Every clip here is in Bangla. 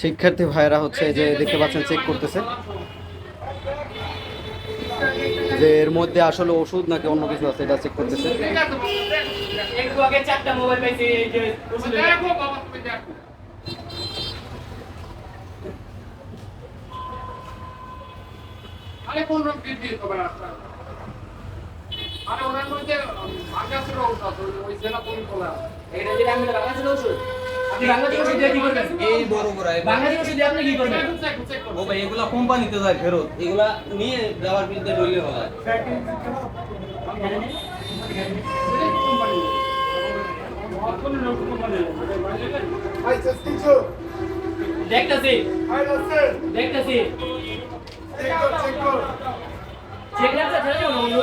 শিক্ষার্থী ভাইয়েরা হচ্ছে যে দেখতে পাচ্ছেন চেক করতেছে। যে এর মধ্যে আসলে ওষুধ নাকি অন্য কিছু আছে, এটা চেক করতেছে। আরে কোন রকম দিয়ে তোমার রাস্তা আরে ওনার মধ্যে আগাছের ওষুধ আছে, ওই জেলা পরিকল্পনা। এটা যেটা আমি বাংলাদেশের ওষুধ। এই বড় আপনি কি করবেন চেক চেক ও ভাই এগুলা কোম্পানিতে যায় ফেরত এগুলা নিয়ে যাওয়ার বিরুদ্ধে ডলে হয় দেখতেছি দেখতেছি চেক লাগছে ছেড়ে দেবো না বন্ধু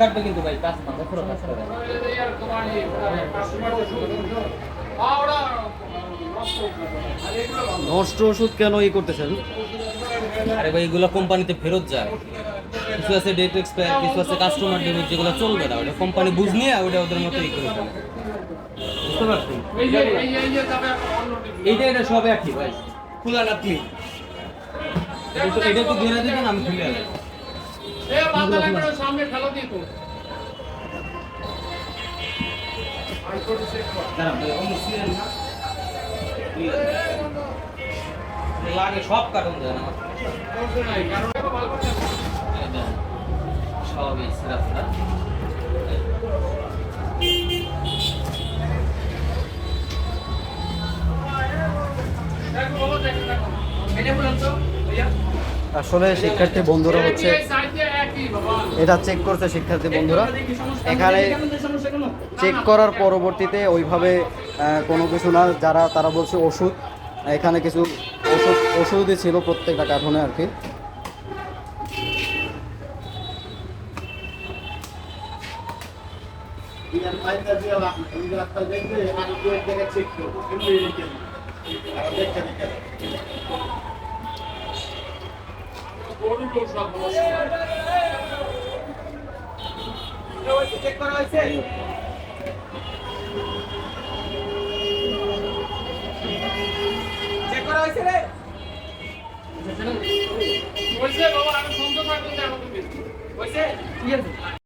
কাটবে কিন্তু ভাই পাঁচ মাথা পুরো কাজ করে। নষ্ট ওষুধ কেন ই করতেছেন? আরে ভাই এগুলো কোম্পানিতে ফেরত যায়। কিছু আছে ডেট এক্সপায়ার কিছু আছে কাস্টমার ডেমেজ যেগুলো চলবে না ওটা কোম্পানি বুঝ নিয়ে ওটা ওদের মতো ই করে বুঝতে পারছেন? এইটা এটা সব একই ভাই। খোলা না এটা তো ঘেরা দিবেন আমি খুলে আসব লাগে সব দেন আমার। সব এই সিরাপটা আসলে শিক্ষার্থী বন্ধুরা হচ্ছে এটা চেক করছে শিক্ষার্থী বন্ধুরা। এখানে চেক করার পরবর্তীতে ওইভাবে কোনো কিছু না, যারা, তারা বলছে ওষুধ। এখানে কিছু ওষুধ, ওষুধই ছিল প্রত্যেকটা কার্টুনে আর কি। চেক করা হয়েছে চেক করা হয়েছে রে। হয়েছে বাবা আমি সন্দেহ থাকব হয়েছে? ঠিক আছে।